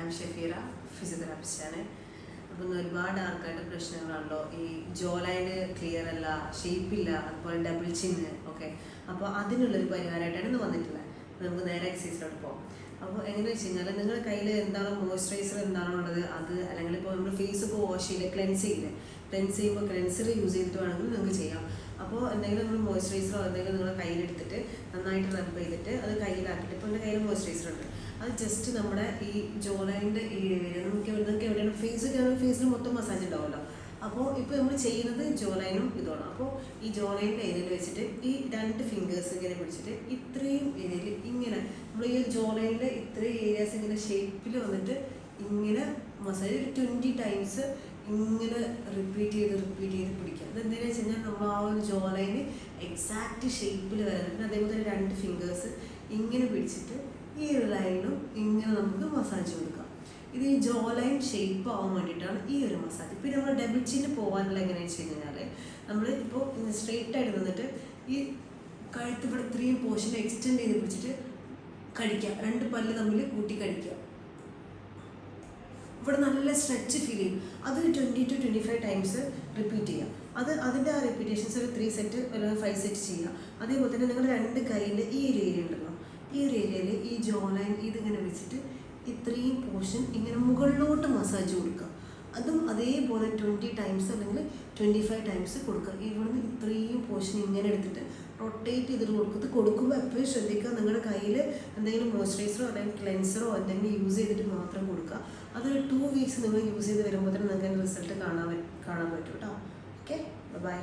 I Shafeera ഫിസിയോതെറാപ്പിസ്റ്റാണ് അപ്പം ഇന്ന് ഒരുപാട് ആൾക്കാരുടെ പ്രശ്നങ്ങളാണല്ലോ ഈ ജോ ലൈന് ക്ലിയർ അല്ല ഷേപ്പില്ല അതുപോലെ ഡബിൾ ചിന്ന് ഒക്കെ. അപ്പോൾ അതിനുള്ളൊരു പരിഹാരമായിട്ടാണ് ഇന്ന് വന്നിട്ടുള്ളത്. നമുക്ക് നേരെ എക്സസൈസിലോട്ട് പോകാം അപ്പോൾ എങ്ങനെയാണെന്ന് വെച്ച് കഴിഞ്ഞാൽ നിങ്ങളുടെ കയ്യിൽ എന്താണോ മോയ്സ്ചറൈസർ എന്താണോ ഉള്ളത്? അത് അല്ലെങ്കിൽ ഇപ്പോൾ നമ്മൾ ഫേസ് ഒക്കെ വാഷ് ചെയ്യില്ലേ ക്ലെൻസ് ചെയ്യില്ലേ? ക്ലെൻസ് ചെയ്യുമ്പോൾ ക്ലെൻസർ യൂസ് ചെയ്തിട്ട് വേണമെങ്കിൽ നിങ്ങൾക്ക് ചെയ്യാം. അപ്പോൾ എന്തെങ്കിലും നമ്മൾ മോയ്സ്ചറൈസറോ എന്തെങ്കിലും നിങ്ങളുടെ കയ്യിലെടുത്തിട്ട് നന്നായിട്ട് റബ്ബ് ചെയ്തിട്ട് അത് കയ്യിലാക്കിയിട്ട് ഇപ്പോൾ എന്റെ കയ്യിൽ മോയ്സ്ചറൈസർ ഉണ്ട്. അത് ജസ്റ്റ് നമ്മുടെ ഈ ജോലൈന്റെ ഈ ഏരിയ നമുക്ക് നിങ്ങൾക്ക് എവിടെയാണ് ഫേസ് ഫേസിൽ മൊത്തം മസാജ് ഉണ്ടാവുമല്ലോ. അപ്പോൾ ഇപ്പോൾ നമ്മൾ ചെയ്യുന്നത് ജോലൈനും ഇതാണ് അപ്പോൾ ഈ ജോലൈന്റെ ഏരിയയിൽ വെച്ചിട്ട് ഈ രണ്ട് ഫിംഗേഴ്സ് ഇങ്ങനെ പിടിച്ചിട്ട് ഇത്രയും ഏരിയയിൽ ഇങ്ങനെ നമ്മൾ ഈ ജോലൈന്റെ ഇത്രയും ഏരിയാസ് ഇങ്ങനെ ഷേപ്പിൽ വന്നിട്ട് ഇങ്ങനെ മസാജ് ഒരു ട്വന്റി ടൈംസ് ഇങ്ങനെ റിപ്പീറ്റ് ചെയ്ത് റിപ്പീറ്റ് ചെയ്ത് പിടിക്കുക. അതെന്തിനാ വെച്ച് കഴിഞ്ഞാൽ നമ്മൾ ആ ഒരു ജോലൈന് എക്സാക്റ്റ് ഷേപ്പിൽ വരാൻ പിന്നെ അതേപോലെ രണ്ട് ഫിംഗേഴ്സ് ഇങ്ങനെ പിടിച്ചിട്ട് ഈ ലൈനിലും ഇങ്ങനെ നമുക്ക് മസാജ് കൊടുക്കാം. ഇത് ഈ ജോ ലൈൻ ഷേപ്പ് ആവാൻ വേണ്ടിയിട്ടാണ് ഈ ഒരു മസാജ് പിന്നെ നമ്മൾ ഡബിൾ ചിന് പോകാനുള്ള എങ്ങനെയാണെന്ന് വെച്ച് കഴിഞ്ഞാൽ നമ്മൾ ഇപ്പോൾ സ്ട്രെയിറ്റ് ആയിട്ട് നിന്നിട്ട് ഈ കഴുത്ത് ഇവിടെ ഇത്രയും പോർഷൻ എക്സ്റ്റെൻഡ് ചെയ്ത് പിടിച്ചിട്ട് കടിക്കുക. രണ്ട് പല്ല് തമ്മിൽ കൂട്ടി കടിക്കുക. ഇവിടെ നല്ല സ്ട്രെച്ച് ഫീൽ ചെയ്യും. അത് twenty to twenty five times repeat ചെയ്യുക അത് അതിന്റെ ആ റിപ്പീറ്റേഷൻസ് ഒരു ത്രീ സെറ്റ് അല്ലെങ്കിൽ ഫൈവ് സെറ്റ് ചെയ്യുക. അതേപോലെ തന്നെ നിങ്ങൾ രണ്ട് കൈയിന്റെ ഈ ഒരു ഏരിയ ഉണ്ടല്ലോ. ഈ ഒരു ഏരിയയിൽ ഈ ജോ ലൈൻ ഇതിങ്ങനെ വെച്ചിട്ട് ഇത്രയും പോർഷൻ ഇങ്ങനെ മുകളിലോട്ട് മസാജ് കൊടുക്കുക. അതും അതേപോലെ ട്വന്റി ടൈംസ് അല്ലെങ്കിൽ ട്വന്റി ഫൈവ് ടൈംസ് കൊടുക്കുക. ഇവിടുന്ന് ഇത്രയും പോർഷൻ ഇങ്ങനെ എടുത്തിട്ട് റൊട്ടേറ്റ് ചെയ്തിട്ട് കൊടുക്കുന്നത് കൊടുക്കുമ്പോൾ എപ്പോഴും ശ്രദ്ധിക്കുക. നിങ്ങളുടെ കയ്യിൽ എന്തെങ്കിലും മോയ്സ്ചറൈസറോ അല്ലെങ്കിൽ ക്ലെൻസറോ എന്തെങ്കിലും യൂസ് ചെയ്തിട്ട് മാത്രം കൊടുക്കുക. അതൊരു ടു വീക്സ് നിങ്ങൾ യൂസ് ചെയ്ത് വരുമ്പോൾ തന്നെ നിങ്ങൾക്ക് റിസൾട്ട് കാണാൻ കാണാൻ പറ്റും കേട്ടോ ഓക്കെ ബൈ